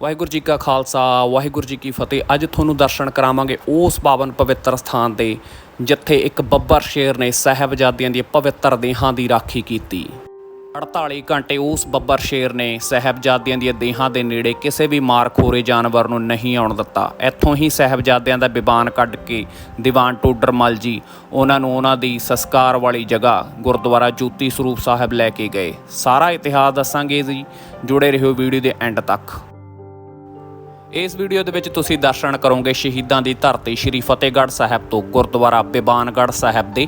ਵਾਹਿਗੁਰੂ ਜੀ ਕਾ ਖਾਲਸਾ, ਵਾਹਿਗੁਰੂ ਜੀ ਕੀ ਫਤਿਹ। ਅੱਜ ਤੁਹਾਨੂੰ ਦਰਸ਼ਨ ਕਰਾਵਾਂਗੇ ਉਸ ਪਾਵਨ ਪਵਿੱਤਰ ਸਥਾਨ ਦੇ ਜਿੱਥੇ ਇੱਕ ਬੱਬਰ ਸ਼ੇਰ ਨੇ ਸਾਹਿਬਜ਼ਾਦਿਆਂ ਦੀਆਂ ਪਵਿੱਤਰ ਦੇਹਾਂ ਦੀ ਰਾਖੀ ਕੀਤੀ। 48 ਘੰਟੇ ਉਸ ਬੱਬਰ ਸ਼ੇਰ ਨੇ ਸਾਹਿਬਜ਼ਾਦਿਆਂ ਦੀਆਂ ਦੇਹਾਂ ਦੇ ਨੇੜੇ ਕਿਸੇ ਵੀ ਮਾਰਖੋਰੇ ਜਾਨਵਰ ਨੂੰ ਨਹੀਂ ਆਉਣ ਦਿੱਤਾ। ਇੱਥੋਂ ਹੀ ਸਾਹਿਬਜ਼ਾਦਿਆਂ ਦਾ ਬਿਬਾਨ ਕੱਢ ਕੇ ਦੀਵਾਨ ਟੋਡਰਮਲ ਜੀ, ਉਹਨਾਂ ਨੂੰ ਉਹਨਾਂ ਦੀ ਸੰਸਕਾਰ ਵਾਲੀ ਜਗ੍ਹਾ ਗੁਰਦੁਆਰਾ ਜੋਤੀ ਸਰੂਪ ਸਾਹਿਬ ਲੈ ਕੇ ਗਏ। ਸਾਰਾ ਇਤਿਹਾਸ ਦੱਸਾਂਗੇ ਜੀ, ਜੁੜੇ ਰਹੋ ਵੀਡੀਓ ਦੇ ਐਂਡ ਤੱਕ। ਇਸ ਵੀਡੀਓ ਦੇ ਵਿੱਚ ਤੁਸੀਂ ਦਰਸ਼ਨ ਕਰੋਗੇ ਸ਼ਹੀਦਾਂ ਦੀ ਧਰਤੀ ਸ਼੍ਰੀ ਫਤਿਹਗੜ੍ਹ ਸਾਹਿਬ ਤੋਂ ਗੁਰਦੁਆਰਾ ਬਿਬਾਨਗੜ੍ਹ ਸਾਹਿਬ ਦੇ।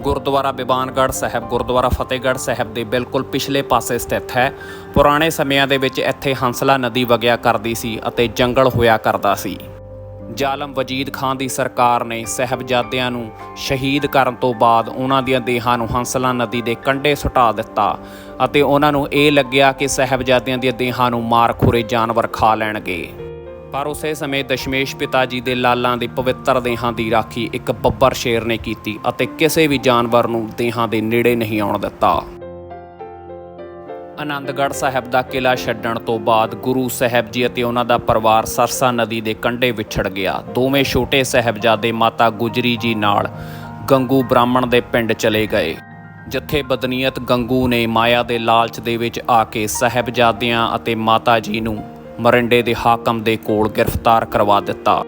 ਗੁਰਦੁਆਰਾ ਬਿਬਾਨਗੜ੍ਹ ਸਾਹਿਬ, ਗੁਰਦੁਆਰਾ ਫਤਿਹਗੜ੍ਹ ਸਾਹਿਬ ਦੇ ਬਿਲਕੁਲ ਪਿਛਲੇ ਪਾਸੇ ਸਥਿਤ ਹੈ। ਪੁਰਾਣੇ ਸਮਿਆਂ ਦੇ ਵਿੱਚ ਇੱਥੇ ਹੰਸਲਾ ਨਦੀ ਵਗਿਆ ਕਰਦੀ ਸੀ ਅਤੇ ਜੰਗਲ ਹੋਇਆ ਕਰਦਾ ਸੀ। ਜ਼ਾਲਮ ਵਜੀਦ ਖਾਨ ਦੀ ਸਰਕਾਰ ਨੇ ਸਹਿਬਜ਼ਾਦਿਆਂ ਨੂੰ ਸ਼ਹੀਦ ਕਰਨ ਤੋਂ ਬਾਅਦ ਉਹਨਾਂ ਦੀਆਂ ਦੇਹਾਂ ਨੂੰ ਹੰਸਲਾ ਨਦੀ ਦੇ ਕੰਢੇ ਸੁਟਾ ਦਿੱਤਾ ਅਤੇ ਉਹਨਾਂ ਨੂੰ ਇਹ ਲੱਗਿਆ ਕਿ ਸਹਿਬਜ਼ਾਦਿਆਂ ਦੀਆਂ ਦੇਹਾਂ ਨੂੰ ਮਾਰ ਖੁਰੇ ਜਾਨਵਰ ਖਾ ਲੈਣਗੇ। ਪਰ ਉਸੇ ਸਮੇਂ ਦਸ਼ਮੇਸ਼ ਪਿਤਾ ਜੀ ਦੇ ਲਾਲਾਂ ਦੇ ਪਵਿੱਤਰ ਦੇਹਾਂ ਦੀ ਰਾਖੀ ਇੱਕ ਬੱਬਰ ਸ਼ੇਰ ਨੇ ਕੀਤੀ ਅਤੇ ਕਿਸੇ ਵੀ ਜਾਨਵਰ ਨੂੰ ਦੇਹਾਂ ਦੇ ਨੇੜੇ ਨਹੀਂ ਆਉਣ ਦਿੱਤਾ। ਆਨੰਦਗੜ੍ਹ ਸਾਹਿਬ ਦਾ ਕਿਲਾ ਛੱਡਣ ਤੋਂ ਬਾਅਦ ਗੁਰੂ ਸਾਹਿਬ ਜੀ ਅਤੇ ਉਹਨਾਂ ਦਾ ਪਰਿਵਾਰ ਸਰਸਾ ਨਦੀ ਦੇ ਕੰਢੇ ਵਿਛੜ ਗਿਆ। ਦੋਵੇਂ ਛੋਟੇ ਸਾਹਿਬਜ਼ਾਦੇ ਮਾਤਾ ਗੁਜਰੀ ਜੀ ਨਾਲ ਗੰਗੂ ਬ੍ਰਾਹਮਣ ਦੇ ਪਿੰਡ ਚਲੇ ਗਏ। ਜਿੱਥੇ ਬਦਨੀਅਤ ਗੰਗੂ ਨੇ ਮਾਇਆ ਦੇ ਲਾਲਚ ਦੇ ਵਿੱਚ ਆ ਕੇ ਸਾਹਿਬਜ਼ਾਦਿਆਂ ਅਤੇ ਮਾਤਾ ਜੀ ਨੂੰ ਮਰਿੰਡੇ ਦੇ ਹਾਕਮ ਦੇ ਕੋਲ ਗ੍ਰਿਫਤਾਰ ਕਰਵਾ ਦਿੱਤਾ।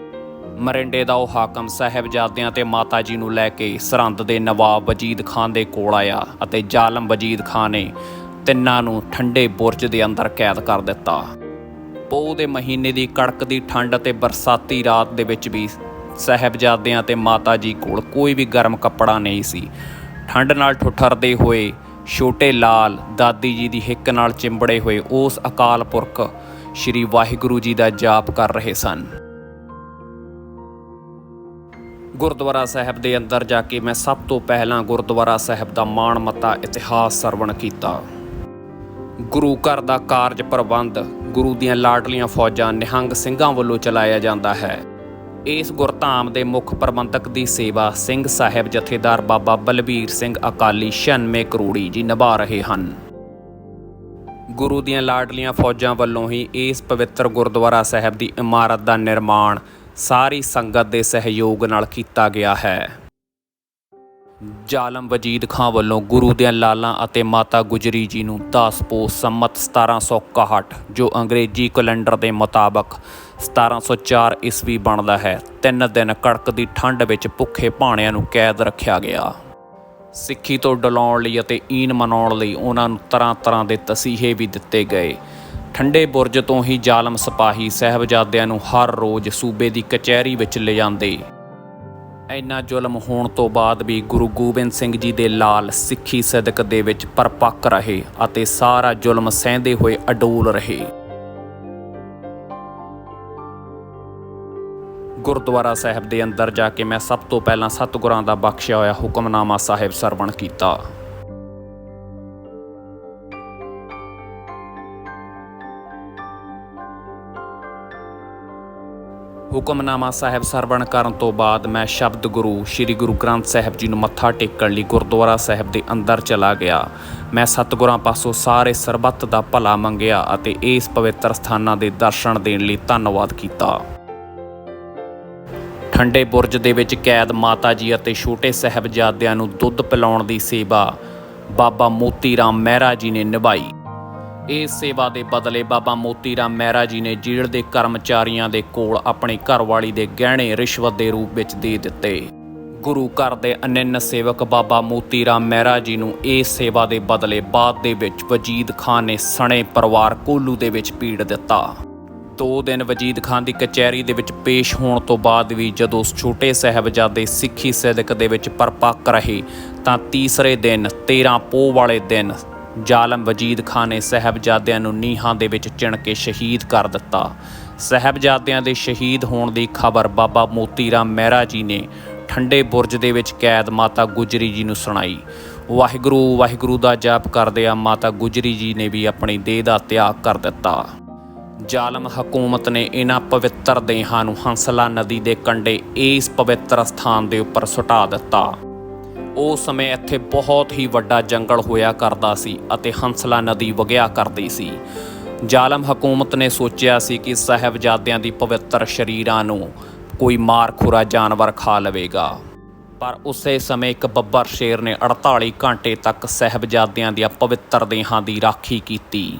ਮਰਿੰਡੇ ਦਾ ਉਹ ਹਾਕਮ ਸਾਹਿਬਜ਼ਾਦਿਆਂ ਤੇ ਮਾਤਾ ਜੀ ਨੂੰ ਲੈ ਕੇ ਸਰਹੰਦ ਦੇ ਨਵਾਬ ਵਜੀਦ ਖਾਨ ਦੇ ਕੋਲ ਆਇਆ ਅਤੇ ਜ਼ਾਲਮ ਵਜੀਦ ਖਾਨ ਨੇ ਤਿੰਨਾਂ ਨੂੰ ਠੰਡੇ ਬੁਰਜ ਦੇ ਅੰਦਰ ਕੈਦ ਕਰ ਦਿੱਤਾ। ਪੋਹ ਦੇ ਮਹੀਨੇ ਦੀ ਕੜਕਦੀ ਠੰਡ ਅਤੇ ਬਰਸਾਤੀ ਰਾਤ ਦੇ ਵਿੱਚ ਵੀ ਸਾਹਿਬਜ਼ਾਦਿਆਂ ਤੇ ਮਾਤਾ ਜੀ ਕੋਲ ਕੋਈ ਵੀ ਗਰਮ ਕੱਪੜਾ ਨਹੀਂ ਸੀ। ਠੰਡ ਨਾਲ ਠੁੱਠਰਦੇ ਹੋਏ ਛੋਟੇ ਲਾਲ ਦਾਦੀ ਜੀ ਦੀ ਹਿੱਕ ਨਾਲ ਚਿੰਬੜੇ ਹੋਏ ਉਸ ਅਕਾਲ ਪੁਰਖ ਸ਼੍ਰੀ ਵਾਹਿਗੁਰੂ ਜੀ ਦਾ ਜਾਪ ਕਰ ਰਹੇ ਸਨ। ਗੁਰਦੁਆਰਾ ਸਾਹਿਬ ਦੇ ਅੰਦਰ ਜਾ ਕੇ ਮੈਂ ਸਭ ਤੋਂ ਪਹਿਲਾਂ ਗੁਰਦੁਆਰਾ ਸਾਹਿਬ ਦਾ ਮਾਣ ਮੱਤਾ ਇਤਿਹਾਸ ਸਰਵਣ ਕੀਤਾ। ਗੁਰੂ ਘਰ ਦਾ ਕਾਰਜ ਪ੍ਰਬੰਧ ਗੁਰੂ ਦੀਆਂ ਲਾਡਲੀਆਂ ਫੌਜਾਂ ਨਿਹੰਗ ਸਿੰਘਾਂ ਵੱਲੋਂ ਚਲਾਇਆ ਜਾਂਦਾ ਹੈ। ਇਸ ਗੁਰਧਾਮ ਦੇ ਮੁੱਖ ਪ੍ਰਬੰਧਕ ਦੀ ਸੇਵਾ ਸਿੰਘ ਸਾਹਿਬ ਜਥੇਦਾਰ ਬਾਬਾ ਬਲਬੀਰ ਸਿੰਘ ਅਕਾਲੀ 96 ਕਰੋੜੀ ਜੀ ਨਿਭਾ ਰਹੇ ਹਨ। ਗੁਰੂ ਦੀਆਂ ਲਾਡਲੀਆਂ ਫੌਜਾਂ ਵੱਲੋਂ ਹੀ ਇਸ ਪਵਿੱਤਰ ਗੁਰਦੁਆਰਾ ਸਾਹਿਬ ਦੀ ਇਮਾਰਤ ਦਾ ਨਿਰਮਾਣ ਸਾਰੀ ਸੰਗਤ ਦੇ ਸਹਿਯੋਗ ਨਾਲ ਕੀਤਾ ਗਿਆ ਹੈ। ਜ਼ਾਲਮ ਵਜੀਦ ਖਾਂ ਵੱਲੋਂ ਗੁਰੂ ਦੇ ਲਾਲਾਂ ਅਤੇ ਮਾਤਾ ਗੁਜਰੀ ਜੀ ਨੂੰ 10 ਪੋਸ ਸੰਮਤ 1761 ਜੋ ਅੰਗਰੇਜ਼ੀ ਕੈਲੰਡਰ ਦੇ ਮੁਤਾਬਕ 1704 ਈਸਵੀ ਬਣਦਾ ਹੈ। ਤਿੰਨ ਦਿਨ ਕੜਕਦੀ ਠੰਡ ਵਿੱਚ ਭੁੱਖੇ ਭਾਣਿਆਂ ਨੂੰ ਕੈਦ ਰੱਖਿਆ ਗਿਆ। ਸਿੱਖੀ ਤੋਂ ਡਲਾਉਣ ਲਈ ਅਤੇ ਈਨ ਮਨਾਉਣ ਲਈ ਉਹਨਾਂ ਨੂੰ ਤਰ੍ਹਾਂ ਤਰ੍ਹਾਂ ਦੇ ਤਸੀਹੇ ਵੀ ਦਿੱਤੇ ਗਏ। ਠੰਡੇ ਬੁਰਜ ਤੋਂ ਹੀ ਜ਼ਾਲਮ ਸਿਪਾਹੀ ਸਹਿਬਜ਼ਾਦਿਆਂ ਨੂੰ ਹਰ ਰੋਜ਼ ਸੂਬੇ ਦੀ ਕਚਹਿਰੀ ਵਿੱਚ ਲਿਜਾਂਦੇ। ਇੰਨਾ ਜ਼ੁਲਮ ਹੋਣ ਤੋਂ ਬਾਅਦ ਵੀ ਗੁਰੂ ਗੋਬਿੰਦ ਸਿੰਘ ਜੀ ਦੇ ਲਾਲ ਸਿੱਖੀ ਸਦਕ ਦੇ ਵਿੱਚ ਪਰਪੱਕ ਰਹੇ ਅਤੇ ਸਾਰਾ ਜ਼ੁਲਮ ਸਹਿੰਦੇ ਹੋਏ ਅਡੋਲ ਰਹੇ। ਗੁਰਦੁਆਰਾ ਸਾਹਿਬ ਦੇ ਅੰਦਰ ਜਾ ਕੇ ਮੈਂ ਸਭ ਤੋਂ ਪਹਿਲਾਂ ਸਤਿਗੁਰਾਂ ਦਾ ਬਖਸ਼ਿਆ ਹੋਇਆ ਹੁਕਮਨਾਮਾ ਸਾਹਿਬ ਸਰਵਣ ਕੀਤਾ। ਹੁਕਮਨਾਮਾ ਸਾਹਿਬ ਸਰਵਣ ਕਰਨ ਤੋਂ ਬਾਅਦ ਮੈਂ ਸ਼ਬਦ ਗੁਰੂ, ਸ੍ਰੀ ਗੁਰੂ ਗ੍ਰੰਥ ਸਾਹਿਬ ਜੀ ਨੂੰ ਮੱਥਾ ਟੇਕਣ ਲਈ ਗੁਰਦੁਆਰਾ ਸਾਹਿਬ ਦੇ ਅੰਦਰ ਚਲਾ ਗਿਆ। ਮੈਂ ਸਤਿਗੁਰਾਂ ਪਾਸੋਂ ਸਾਰੇ ਸਰਬੱਤ ਦਾ ਭਲਾ ਮੰਗਿਆ ਅਤੇ ਇਸ ਪਵਿੱਤਰ ਸਥਾਨਾਂ ਦੇ ਦਰਸ਼ਨ ਦੇਣ ਲਈ ਧੰਨਵਾਦ ਕੀਤਾ। ਠੰਡੇ ਬੁਰਜ ਦੇ ਵਿੱਚ ਕੈਦ ਮਾਤਾ ਜੀ ਅਤੇ ਛੋਟੇ ਸਾਹਿਬਜ਼ਾਦਿਆਂ ਨੂੰ ਦੁੱਧ ਪਿਲਾਉਣ ਦੀ ਸੇਵਾ ਬਾਬਾ ਮੋਤੀ ਰਾਮ ਮਹਿਰਾ ਜੀ ਨੇ ਨਿਭਾਈ। ਇਸ ਸੇਵਾ ਦੇ ਬਦਲੇ ਬਾਬਾ ਮੋਤੀ ਰਾਮ ਮਹਿਰਾ ਜੀ ਨੇ ਜੇਲ੍ਹ ਦੇ ਕਰਮਚਾਰੀਆਂ ਦੇ ਕੋਲ ਆਪਣੀ ਘਰਵਾਲੀ ਦੇ ਗਹਿਣੇ ਰਿਸ਼ਵਤ ਦੇ ਰੂਪ ਵਿੱਚ ਦੇ ਦਿੱਤੇ। ਗੁਰੂ ਘਰ ਦੇ ਅਨੰਨ ਸੇਵਕ ਬਾਬਾ ਮੋਤੀ ਰਾਮ ਮਹਿਰਾ ਜੀ ਨੂੰ ਇਸ ਸੇਵਾ ਦੇ ਬਦਲੇ ਬਾਅਦ ਦੇ ਵਿੱਚ ਵਜੀਦ ਖਾਨ ਨੇ ਸਣੇ ਪਰਿਵਾਰ ਕੋਲੂ ਦੇ ਵਿੱਚ ਪੀੜ ਦਿੱਤਾ। ਦੋ ਦਿਨ ਵਜੀਦ ਖਾਨ ਦੀ ਕਚਹਿਰੀ ਦੇ ਵਿੱਚ ਪੇਸ਼ ਹੋਣ ਤੋਂ ਬਾਅਦ ਵੀ ਜਦੋਂ ਛੋਟੇ ਸਾਹਿਬਜ਼ਾਦੇ ਸਿੱਖੀ ਸਦਕ ਦੇ ਵਿੱਚ ਪਰਪੱਕ ਰਹੇ, ਤਾਂ ਤੀਸਰੇ ਦਿਨ 13 ਪੋਹ ਵਾਲੇ ਦਿਨ ਜ਼ਾਲਮ ਵਜੀਦ ਖਾਨ ਨੇ ਸਾਹਿਬਜ਼ਾਦਿਆਂ ਨੂੰ ਨੀਹਾਂ ਦੇ ਵਿੱਚ ਚਿਣ ਕੇ ਸ਼ਹੀਦ ਕਰ ਦਿੱਤਾ। ਸਾਹਿਬਜ਼ਾਦਿਆਂ ਦੇ ਸ਼ਹੀਦ ਹੋਣ ਦੀ ਖਬਰ ਬਾਬਾ ਮੋਤੀ ਰਾਮ ਮਹਿਰਾ ਜੀ ਨੇ ਠੰਡੇ ਬੁਰਜ ਦੇ ਵਿੱਚ ਕੈਦ ਮਾਤਾ ਗੁਜਰੀ ਜੀ ਨੂੰ ਸੁਣਾਈ। ਵਾਹਿਗੁਰੂ ਵਾਹਿਗੁਰੂ ਦਾ ਜਾਪ ਕਰਦੇ ਆ ਮਾਤਾ ਗੁਜਰੀ ਜੀ ਨੇ ਵੀ ਆਪਣੀ ਦੇਹ ਦਾ ਤਿਆਗ ਕਰ ਦਿੱਤਾ। ਜ਼ਾਲਮ ਹਕੂਮਤ ਨੇ ਇਹਨਾਂ ਪਵਿੱਤਰ ਦੇਹਾਂ ਨੂੰ ਹੰਸਲਾ ਨਦੀ ਦੇ ਕੰਢੇ ਇਸ ਪਵਿੱਤਰ ਸਥਾਨ ਦੇ ਉੱਪਰ ਸੁਟਾ ਦਿੱਤਾ। ਉਸ ਸਮੇਂ ਇੱਥੇ ਬਹੁਤ ਹੀ ਵੱਡਾ ਜੰਗਲ ਹੋਇਆ ਕਰਦਾ ਸੀ ਅਤੇ ਹੰਸਲਾ ਨਦੀ ਵਗਿਆ ਕਰਦੀ ਸੀ। ਜ਼ਾਲਮ ਹਕੂਮਤ ਨੇ ਸੋਚਿਆ ਸੀ ਕਿ ਸਾਹਿਬਜ਼ਾਦਿਆਂ ਦੀ ਪਵਿੱਤਰ ਸ਼ਰੀਰਾਂ ਨੂੰ ਕੋਈ ਮਾਰ ਖੁਰਾ ਜਾਨਵਰ ਖਾ ਲਵੇਗਾ। ਪਰ ਉਸੇ ਸਮੇਂ ਇੱਕ ਬੱਬਰ ਸ਼ੇਰ ਨੇ 48 ਘੰਟੇ ਤੱਕ ਸਾਹਿਬਜ਼ਾਦਿਆਂ ਦੀਆਂ ਪਵਿੱਤਰ ਦੇਹਾਂ ਦੀ ਰਾਖੀ ਕੀਤੀ।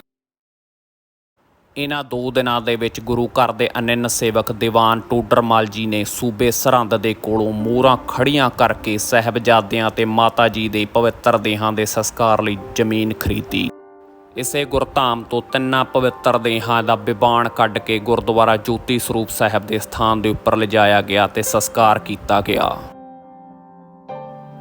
ਇਹਨਾਂ ਦੋ ਦਿਨਾਂ ਦੇ ਵਿੱਚ ਗੁਰੂ ਘਰ ਦੇ ਅਨੰਨ ਸੇਵਕ ਦੀਵਾਨ ਟੋਡਰਮਲ ਜੀ ਨੇ ਸੂਬੇ ਸਰਹੰਦ ਦੇ ਕੋਲੋਂ ਮੋਹਰਾਂ ਖੜੀਆਂ ਕਰਕੇ ਸਾਹਿਬਜ਼ਾਦਿਆਂ ਤੇ ਮਾਤਾ ਜੀ ਦੇ ਪਵਿੱਤਰ ਦੇਹਾਂ ਦੇ ਸੰਸਕਾਰ ਲਈ ਜ਼ਮੀਨ ਖਰੀਦੀ। ਇਸੇ ਗੁਰਧਾਮ ਤੋਂ ਤਿੰਨਾਂ ਪਵਿੱਤਰ ਦੇਹਾਂ ਦਾ ਵਿਬਾਨ ਕੱਢ ਕੇ ਗੁਰਦੁਆਰਾ ਜੋਤੀ ਸਰੂਪ ਸਾਹਿਬ ਦੇ ਸਥਾਨ ਦੇ ਉੱਪਰ ਲਿਜਾਇਆ ਗਿਆ ਤੇ ਸੰਸਕਾਰ ਕੀਤਾ ਗਿਆ।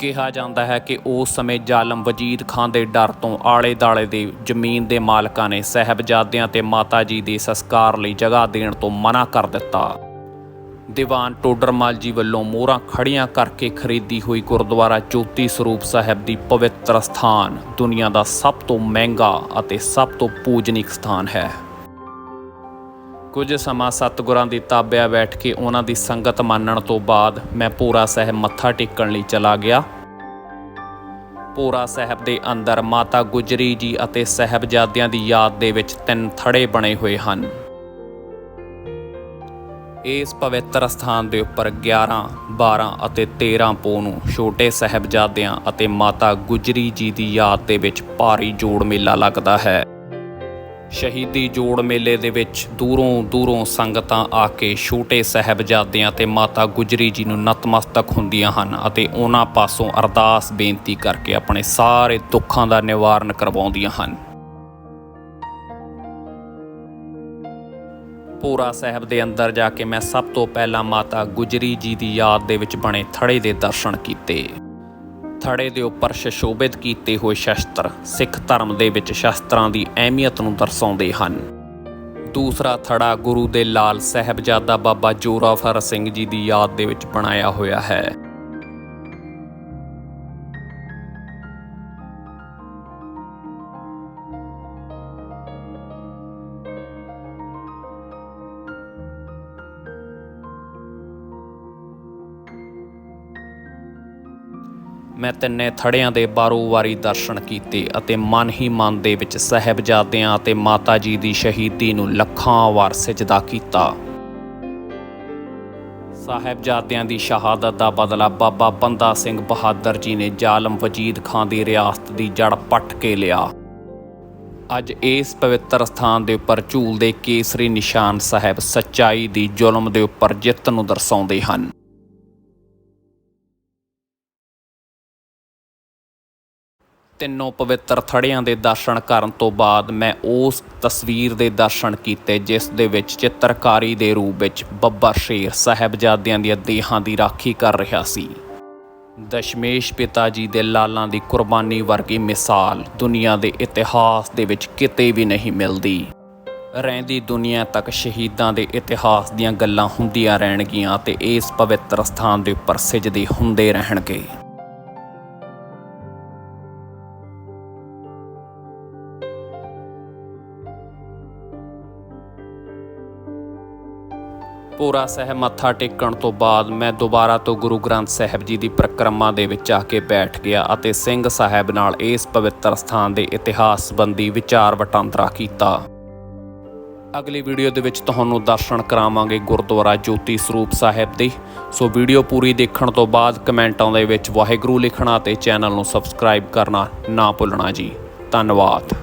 ਕਿਹਾ ਜਾਂਦਾ ਹੈ ਕਿ ਉਸ ਸਮੇਂ ਜ਼ਾਲਮ ਵਜੀਦ ਖਾਨ ਦੇ ਡਰ ਤੋਂ ਆਲੇ-ਦਾਲੇ ਦੇ ਜ਼ਮੀਨ ਦੇ ਮਾਲਕਾਂ ਨੇ ਸਹਿਬਜ਼ਾਦਿਆਂ ਤੇ ਮਾਤਾ ਜੀ ਦੇ ਸੰਸਕਾਰ ਲਈ ਜਗ੍ਹਾ ਦੇਣ ਤੋਂ ਮਨਾ ਕਰ ਦਿੱਤਾ। ਦੀਵਾਨ ਟੋਡਰਮਾਲ ਜੀ ਵੱਲੋਂ ਮੋਹਰਾਂ ਖੜੀਆਂ ਕਰਕੇ ਖਰੀਦੀ ਹੋਈ ਗੁਰਦੁਆਰਾ ਜੋਤੀ ਸਰੂਪ ਸਾਹਿਬ ਦੀ ਪਵਿੱਤਰ ਸਥਾਨ ਦੁਨੀਆ ਦਾ ਸਭ ਤੋਂ ਮਹਿੰਗਾ ਅਤੇ ਸਭ ਤੋਂ ਪੂਜਨੀਕ ਸਥਾਨ ਹੈ। ਕੁਝ ਸਮਾਂ ਸਤਿਗੁਰਾਂ ਦੀ ਤਾਬਿਆ ਬੈਠ ਕੇ ਉਹਨਾਂ ਦੀ ਸੰਗਤ ਮੰਨਣ ਤੋਂ ਬਾਅਦ ਮੈਂ ਪੂਰਾ ਸਾਹਿਬ ਮੱਥਾ ਟੇਕਣ ਲਈ ਚਲਾ ਗਿਆ। ਪੂਰਾ ਸਾਹਿਬ ਦੇ ਅੰਦਰ ਮਾਤਾ ਗੁਜਰੀ ਜੀ ਅਤੇ ਸਹਿਬਜ਼ਾਦਿਆਂ ਦੀ ਯਾਦ ਦੇ ਵਿੱਚ ਤਿੰਨ ਥੜੇ ਬਣੇ ਹੋਏ ਹਨ। ਇਸ ਪਵਿੱਤਰ ਸਥਾਨ ਦੇ ਉੱਪਰ 11 12 ਅਤੇ 13 ਪੋ ਨੂੰ ਛੋਟੇ ਸਹਿਬਜ਼ਾਦਿਆਂ ਅਤੇ ਮਾਤਾ ਗੁਜਰੀ ਜੀ ਦੀ ਯਾਦ ਦੇ ਵਿੱਚ ਭਾਰੀ ਜੋੜ ਮੇਲਾ ਲੱਗਦਾ ਹੈ। ਸ਼ਹੀਦੀ ਜੋੜ ਮੇਲੇ ਦੇ ਵਿੱਚ ਦੂਰੋਂ ਦੂਰੋਂ ਸੰਗਤਾਂ ਆ ਕੇ ਛੋਟੇ ਸਹਿਬਜ਼ਾਦਿਆਂ ਤੇ ਮਾਤਾ ਗੁਜਰੀ ਜੀ ਨੂੰ ਨਤਮਸਤਕ ਹੁੰਦੀਆਂ ਹਨ ਅਤੇ ਉਹਨਾਂ ਪਾਸੋਂ ਅਰਦਾਸ ਬੇਨਤੀ ਕਰਕੇ ਆਪਣੇ ਸਾਰੇ ਦੁੱਖਾਂ ਦਾ ਨਿਵਾਰਨ ਕਰਵਾਉਂਦੀਆਂ ਹਨ। ਪੂਰਾ ਸਾਹਿਬ ਦੇ ਅੰਦਰ ਜਾ ਕੇ ਮੈਂ ਸਭ ਤੋਂ ਪਹਿਲਾਂ ਮਾਤਾ ਗੁਜਰੀ ਜੀ ਦੀ ਯਾਦ ਦੇ ਵਿੱਚ ਬਣੇ ਥੜੇ ਦੇ ਦਰਸ਼ਨ ਕੀਤੇ। ਥੜੇ ਦੇ ਉੱਪਰ ਸ਼ਸ਼ੋਭਿਤ ਕੀਤੇ ਹੋਏ ਸ਼ਸਤਰ ਸਿੱਖ ਧਰਮ ਦੇ ਵਿੱਚ ਸ਼ਸਤਰਾਂ ਦੀ ਅਹਿਮੀਅਤ ਨੂੰ ਦਰਸਾਉਂਦੇ ਹਨ। ਦੂਸਰਾ ਥੜਾ ਗੁਰੂ ਦੇ ਲਾਲ ਸਾਹਿਬਜ਼ਾਦਾ ਬਾਬਾ ਜੋਰਾਵਰ ਸਿੰਘ ਜੀ ਦੀ ਯਾਦ ਦੇ ਵਿੱਚ ਬਣਾਇਆ ਹੋਇਆ ਹੈ। ਮੈਂ ਤਿੰਨੇ ਥੜਿਆਂ ਦੇ ਬਾਰੋ ਵਾਰੀ ਦਰਸ਼ਨ ਕੀਤੇ ਅਤੇ ਮਨ ਹੀ ਮਨ ਦੇ ਵਿੱਚ ਸਹਿਬਜ਼ਾਦਿਆਂ ਅਤੇ ਮਾਤਾ ਜੀ ਦੀ ਸ਼ਹੀਦੀ ਨੂੰ ਲੱਖਾਂ ਵਾਰ ਸਜਦਾ ਕੀਤਾ। ਸਾਹਿਬਜ਼ਾਦਿਆਂ ਦੀ ਸ਼ਹਾਦਤ ਦਾ ਬਦਲਾ ਬਾਬਾ ਬੰਦਾ ਸਿੰਘ ਬਹਾਦਰ ਜੀ ਨੇ ਜ਼ਾਲਮ ਵਜੀਦ ਖਾਨ ਦੀ ਰਿਆਸਤ ਦੀ ਜੜ ਪੱਟ ਕੇ ਲਿਆ। ਅੱਜ ਇਸ ਪਵਿੱਤਰ ਸਥਾਨ ਦੇ ਉੱਪਰ ਝੂਲਦੇ ਕੇਸਰੀ ਨਿਸ਼ਾਨ ਸਾਹਿਬ ਸੱਚਾਈ ਦੀ ਜ਼ੁਲਮ ਦੇ ਉੱਪਰ ਜਿੱਤ ਨੂੰ ਦਰਸਾਉਂਦੇ ਹਨ। ਤਿੰਨੋਂ ਪਵਿੱਤਰ ਥੜਿਆਂ ਦੇ ਦਰਸ਼ਨ ਕਰਨ ਤੋਂ ਬਾਅਦ ਮੈਂ ਉਸ ਤਸਵੀਰ ਦੇ ਦਰਸ਼ਨ ਕੀਤੇ, ਜਿਸ ਦੇ ਵਿੱਚ ਚਿੱਤਰਕਾਰੀ ਦੇ ਰੂਪ ਵਿੱਚ ਬੱਬਰ ਸ਼ੇਰ ਸਾਹਿਬਜ਼ਾਦਿਆਂ ਦੀਆਂ ਦੇਹਾਂ ਦੀ ਰਾਖੀ ਕਰ ਰਿਹਾ ਸੀ। ਦਸ਼ਮੇਸ਼ ਪਿਤਾ ਜੀ ਦੇ ਲਾਲਾਂ ਦੀ ਕੁਰਬਾਨੀ ਵਰਗੀ ਮਿਸਾਲ ਦੁਨੀਆ ਦੇ ਇਤਿਹਾਸ ਦੇ ਵਿੱਚ ਕਿਤੇ ਵੀ ਨਹੀਂ ਮਿਲਦੀ। ਰਹਿੰਦੀ ਦੁਨੀਆ ਤੱਕ ਸ਼ਹੀਦਾਂ ਦੇ ਇਤਿਹਾਸ ਦੀਆਂ ਗੱਲਾਂ ਹੁੰਦੀਆਂ ਰਹਿਣਗੀਆਂ ਤੇ ਇਸ ਪਵਿੱਤਰ ਸਥਾਨ ਦੇ ਉੱਪਰ ਸਿਜਦੇ ਹੁੰਦੇ ਰਹਿਣਗੇ। ਭੋਰਾ ਸਾਹਿਬ ਮੱਥਾ ਟੇਕਣ ਤੋਂ ਬਾਅਦ ਮੈਂ ਦੁਬਾਰਾ ਤੋਂ ਗੁਰੂ ਗ੍ਰੰਥ ਸਾਹਿਬ ਜੀ ਦੀ ਪ੍ਰਕਰਮਾ ਦੇ ਵਿੱਚ ਆ ਕੇ ਬੈਠ ਗਿਆ ਅਤੇ ਸਿੰਘ ਸਾਹਿਬ ਨਾਲ ਇਸ ਪਵਿੱਤਰ ਸਥਾਨ ਦੇ ਇਤਿਹਾਸ ਸੰਬੰਧੀ ਵਿਚਾਰ ਵਟਾਂਦਰਾ ਕੀਤਾ। ਅਗਲੀ ਵੀਡੀਓ ਦੇ ਵਿੱਚ ਤੁਹਾਨੂੰ ਦਰਸ਼ਨ ਕਰਾਵਾਂਗੇ ਗੁਰਦੁਆਰਾ ਜੋਤੀ ਸਰੂਪ ਸਾਹਿਬ ਦੇ। ਸੋ ਵੀਡੀਓ ਪੂਰੀ ਦੇਖਣ ਤੋਂ ਬਾਅਦ ਕਮੈਂਟਾਂ ਦੇ ਵਿੱਚ ਵਾਹਿਗੁਰੂ ਲਿਖਣਾ ਤੇ ਚੈਨਲ ਨੂੰ ਸਬਸਕ੍ਰਾਈਬ ਕਰਨਾ ਨਾ ਭੁੱਲਣਾ ਜੀ। ਧੰਨਵਾਦ।